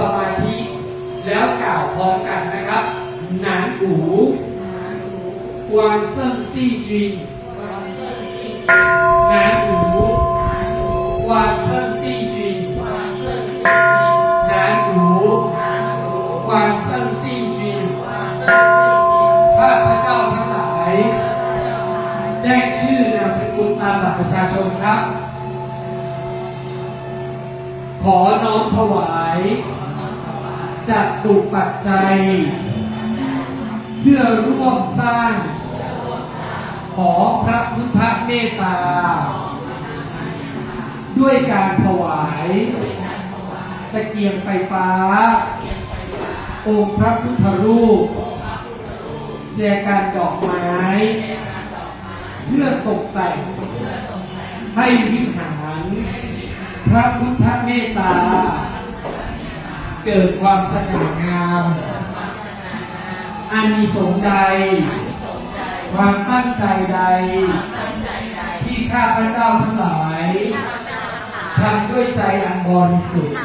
สมาธิ แล้วกล่าวพร้อมกันนะครับหนานหูกวางเซิ่งตี้จีนหนานหูกวางเซิ่งตี้จีนหนานหูกวางเซิ่งตี้จีนข้าพระเจ้าทั้งหลายแจ้งชื่อนามสกุลตามบัตรประชาชนครับ ขอน้อมถวาย จัดตุปัจจัย เพื่อร่วมสร้าง ขอพระพุทธเมตตา ด้วยการถวายตะเกียงไฟฟ้า องค์พระพุทธรูป แจกันดอกไม้ เพื่อตกแต่ง ให้วิหาร พระพุทธเมตตา กิดความสง่างาม อานิสงส์ใด ความตั้งใจใด ที่ข้าพเจ้าทั้งหลายทำด้วยใจอันบริสุทธิ์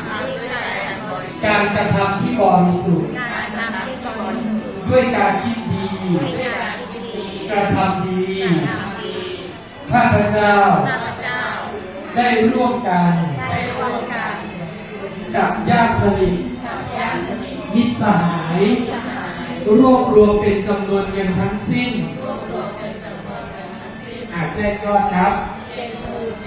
การกระทำที่บริสุทธิ์ ด้วยการคิดดี กระทำดี ข้าพเจ้า ได้ร่วมกันกับญาติสนิท มิตรสหาย รวบรวมเป็นจำนวนเงินทั้งสิ้นอาจแจ้งยอดครับ1